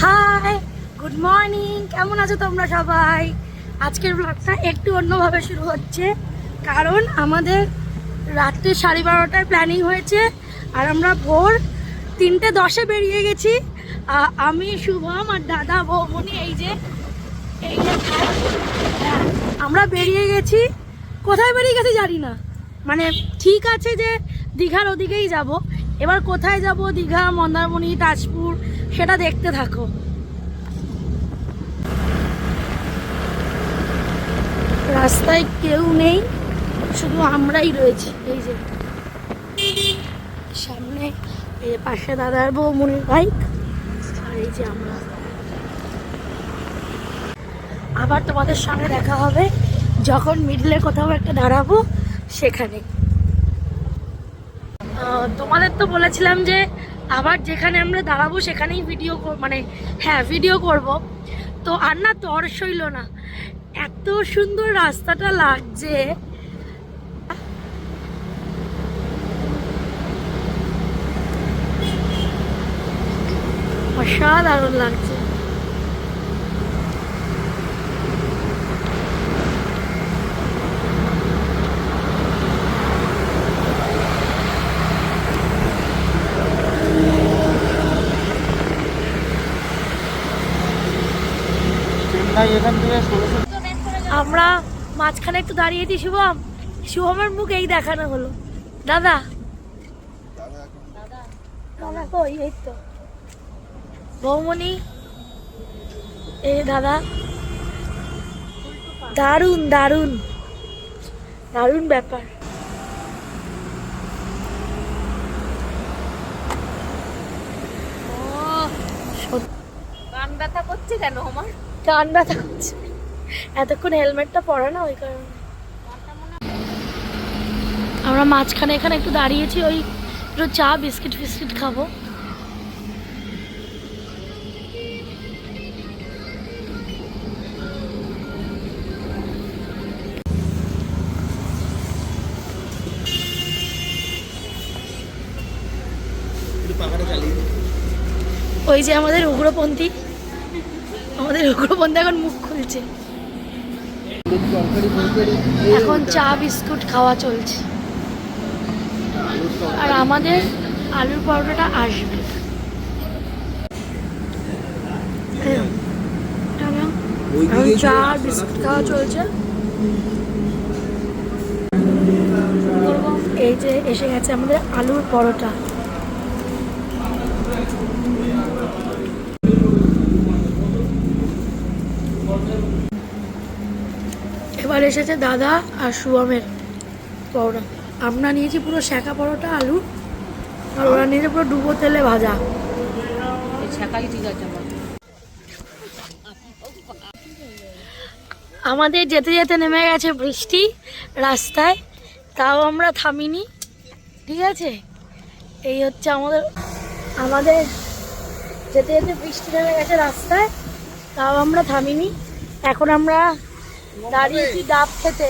Hi good morning কেমন আছো তোমরা সবাই? আজকের ব্লগটা একটু অন্যভাবে শুরু হচ্ছে। কারণ আমাদের রাত্রে সাড়ে বারোটায় প্ল্যানিং হয়েছে আর আমরা ভোর তিনটে দশে বেরিয়ে গেছি। আমি শুভম আর দাদা বৌমনি এই যে এই যে হ্যাঁ, আমরা বেরিয়ে গেছি। কোথায় বেরিয়ে গেছি জানি না। মানে ঠিক আছে যে দীঘার ওদিকেই যাব। এবার কোথায় যাব? দীঘা, মন্দারমণি, তাজপুর, সেটা দেখতে থাকো। রাস্তায় কেউ নেই, শুধু আমরাই রয়েছি। এই যে, সামনে পাশে দাদার বউ মনির বাইক আর এই যে আমরা। আবার তোমাদের সঙ্গে দেখা হবে, যখন মিডলে কোথাও একটা দাঁড়াবো, সেখানে। তোমাদের তো বলেছিলাম যে আবার যেখানে আমরা দাঁড়াবো সেখানেই ভিডিও মানে হ্যাঁ ভিডিও করব। তো আর না তর সইল না। এত সুন্দর রাস্তাটা লাগছে। অসাধারণ লাগছে। চেন্নাই এখান থেকে ষোলোশো আমরা মাঝখানে একটু দাঁড়িয়েছি শুভম। শুভমের মুখ এই দেখানো হলো। দাদা। দাদা কই? এই তো। বৌমনি এই দাদা। দারুণ দারুণ। দারুণ ব্যাপার। কান ব্যথা করছে কেন আমার? কান ব্যথা করছে এতক্ষণ হেলমেটটা পরে না ওই কারণে। আমরা মাঝখানে এখানে একটু দাঁড়িয়েছি ওই একটু চা বিস্কিট ফিস্কিট খাব। ওই যে আমাদের উগ্রপন্থী। আমাদের উগ্রপন্থী এখন মুখ খুলছে। এখন চা, বিস্কুট খাওয়া চলছে। আর আমাদের আলুর পরোটাটা আসবে। চা, বিস্কুট খাওয়া চলছে। এই যে এসে গেছে আমাদের আলুর পরোটা। এবার এসেছে দাদা আর শুভমের পরোটা। আমরা নিয়েছি পুরো শাঁকা পরোটা আলু আর ওরা নিয়েছে পুরো ডুবো তেলে ভাজা। আমাদের যেতে যেতে নেমে গেছে বৃষ্টি রাস্তায় তাও আমরা থামিনি ঠিক আছে? এই হচ্ছে আমাদের আমাদের যেতে যেতে বৃষ্টি নেমে গেছে রাস্তায়। তাও আমরা থামিনি। এখন আমরা দাঁড়িয়েছি ডাব খেতে।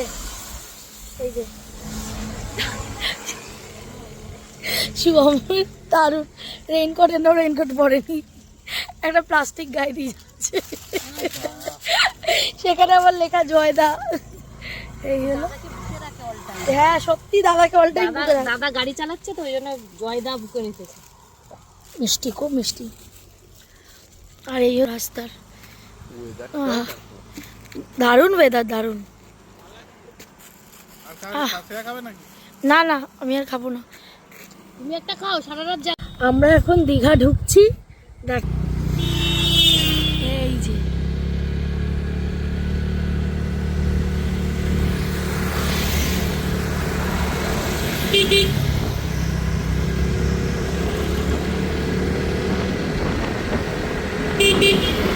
এই যে। শুভম দারুণ রেইনকোট এনেও রেইনকোট পরেনি। একটা প্লাস্টিক গায়ে দিয়ে যাচ্ছে। সেখানে আবার লেখা জয়দা। এই হলো। হ্যাঁ সত্যি দাদাকে অলটাই দাদা দাদা গাড়ি চালাচ্ছে তো ওই জন্য জয়দা বুকে নিতেছে। মিষ্টি খুব মিষ্টি। আর এই রাস্তার। দারুণ ওয়েদার দারুণ। না না আমি আর খাব না। তুমি একটা খাও সারা রাত যা আমরা এখন দীঘা ঢুকছি। দেখ। এই যে।